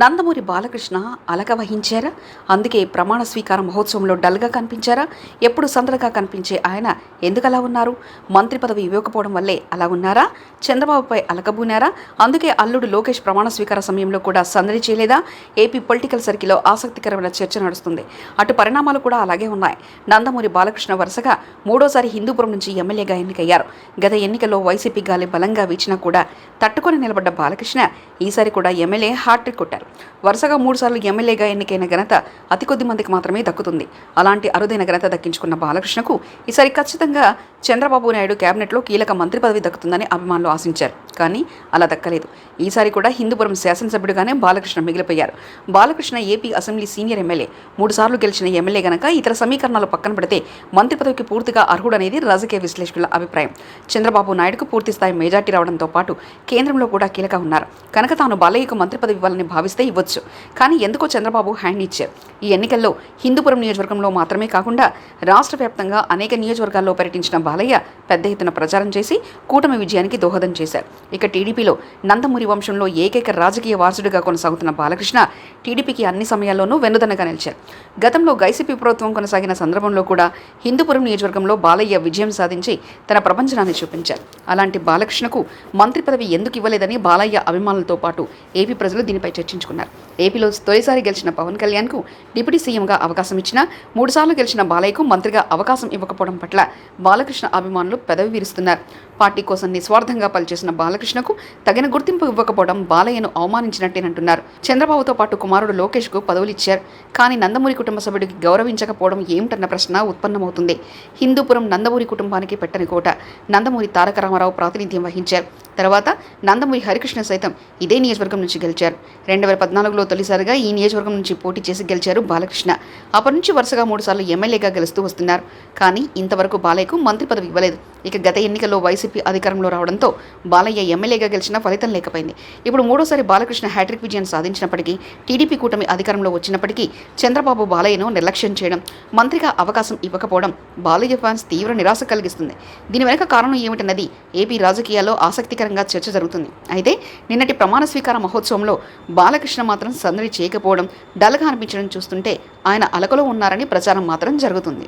నందమూరి బాలకృష్ణ అలక వహించారా? అందుకే ప్రమాణ స్వీకార మహోత్సవంలో డల్గా కనిపించారా? ఎప్పుడు సందడిగా కనిపించే ఆయన ఎందుకలా ఉన్నారు? మంత్రి పదవి ఇవ్వకపోవడం వల్లే అలా ఉన్నారా? చంద్రబాబుపై అలకబూనారా? అందుకే అల్లుడు లోకేష్ ప్రమాణ స్వీకార సమయంలో కూడా సందడి చేయలేదా? ఏపీ పొలిటికల్ సర్కిల్లో ఆసక్తికరమైన చర్చ నడుస్తుంది. అటు పరిణామాలు కూడా అలాగే ఉన్నాయి. నందమూరి బాలకృష్ణ వరుసగా మూడోసారి హిందూపురం నుంచి ఎమ్మెల్యేగా ఎన్నికయ్యారు. గత ఎన్నికల్లో వైసీపీ గాలి బలంగా వీచినా కూడా తట్టుకొని నిలబడ్డ బాలకృష్ణ ఈసారి కూడా ఎమ్మెల్యే హార్ట్ కొట్టారు. వరుసగా మూడుసార్లు ఎమ్మెల్యేగా ఎన్నికైన ఘనత అతి కొద్ది మందికి మాత్రమే దక్కుతుంది. అలాంటి అరుదైన ఘనత దక్కించుకున్న బాలకృష్ణకు ఈసారి ఖచ్చితంగా చంద్రబాబు నాయుడు కేబినెట్లో కీలక మంత్రి పదవి దక్కుతుందని అభిమానులు ఆశించారు. కానీ అలా దక్కలేదు. ఈసారి కూడా హిందూపురం శాసనసభ్యుడిగానే Balakrishna మిగిలిపోయారు. Balakrishna AP assembly senior MLA మూడుసార్లు గెలిచిన ఎమ్మెల్యే గనక ఇతర సమీకరణాలు పక్కన పెడితే మంత్రి పదవికి పూర్తిగా అర్హుడనేది రాజకీయ విశ్లేషకుల అభిప్రాయం. చంద్రబాబు నాయుడుకు పూర్తి స్థాయి మెజార్టీ రావడంతో పాటు కేంద్రంలో కూడా కీలక ఉన్నారు. కనుక తాను బాలయ్యకు మంత్రి పదవి ఇవ్వాలని భావి భావిస్తే ఇవ్వచ్చు. కానీ ఎందుకో చంద్రబాబు హ్యాండ్ ఇచ్చారు. ఈ ఎన్నికల్లో హిందూపురం నియోజకవర్గంలో మాత్రమే కాకుండా రాష్ట్ర వ్యాప్తంగా అనేక నియోజకవర్గాల్లో పర్యటించిన బాలయ్య పెద్ద ఎత్తున ప్రచారం చేసి కూటమి విజయానికి దోహదం చేశారు. ఇక టీడీపీలో నందమూరి వంశంలో ఏకైక రాజకీయ వారసుడిగా కొనసాగుతున్న బాలకృష్ణ టీడీపీకి అన్ని సమయాల్లోనూ వెన్నుదన్నగా నిలిచారు. గతంలో గైసీపీ ప్రభుత్వం కొనసాగిన సందర్భంలో కూడా హిందూపురం నియోజకవర్గంలో బాలయ్య విజయం సాధించి తన ప్రపంచనాన్ని చూపించారు. అలాంటి బాలకృష్ణకు మంత్రి పదవి ఎందుకు ఇవ్వలేదని బాలయ్య అభిమానులతో పాటు ఏపీ ప్రజలు దీనిపై చర్చించుకున్నారు ఏపీలో తొలిసారి గెలిచిన పవన్ కళ్యాణ్కు డిప్యూటీ సీఎంగా అవకాశం ఇచ్చినా మూడుసార్లు గెలిచిన బాలయ్యకు మంత్రిగా అవకాశం ఇవ్వకపోవడం పట్ల బాలకృష్ణ అభిమానులు పెదవి విరుస్తున్నారు. పార్టీ కోసం నిస్వార్థంగా పనిచేసిన బాలకృష్ణకు తగిన గుర్తింపు ఇవ్వకపోవడం బాలయ్యను అవమానించినట్టేనంటున్నారు. చంద్రబాబుతో పాటు కుమారుడు లోకేష్కు పదవులు ఇచ్చారు. కానీ నందమూరి కుటుంబ సభ్యుడికి గౌరవించకపోవడం ఏమిటన్న ప్రశ్న ఉత్పన్నమవుతుంది. హిందూపురం నందమూరి కుటుంబానికి పెట్టని కోట. నందమూరి తారక రామారావు ప్రాతినిధ్యం వహించారు. తర్వాత నందమూరి హరికృష్ణ సైతం ఇదే నియోజకవర్గం నుంచి గెలిచారు. రెండు వేల పద్నాలుగులో తొలిసారిగా ఈ నియోజకవర్గం నుంచి పోటీ చేసి గెలిచారు బాలకృష్ణ. అప్పటి నుంచి వరుసగా మూడుసార్లు ఎమ్మెల్యేగా గెలుస్తూ వస్తున్నారు. కానీ ఇంతవరకు బాలయ్యకు మంత్రి పదవి ఇవ్వలేదు. ఇక గత ఎన్నికల్లో వైసీపీ అధికారంలో రావడంతో బాలయ్య ఎమ్మెల్యేగా గెలిచినా ఫలితం లేకపోయింది. ఇప్పుడు మూడోసారి బాలకృష్ణ హ్యాట్రిక్ విజయం సాధించినప్పటికీ టీడీపీ కూటమి అధికారంలో వచ్చినప్పటికీ చంద్రబాబు బాలయ్యను నిర్లక్ష్యం చేయడం మంత్రిగా అవకాశం ఇవ్వకపోవడం బాలయ్య ఫ్యాన్స్ తీవ్ర నిరాశ కలిగిస్తుంది. దీని వెనుక కారణం ఏమిటన్నది ఏపీ రాజకీయాల్లో ఆసక్తికరంగా చర్చ జరుగుతుంది. అయితే నిన్నటి ప్రమాణ స్వీకార మహోత్సవంలో బాలకృష్ణ మాత్రం సందడి చేయకపోవడం డల్గా అనిపించడం చూస్తుంటే ఆయన అలకలో ఉన్నారని ప్రచారం మాత్రం జరుగుతుంది.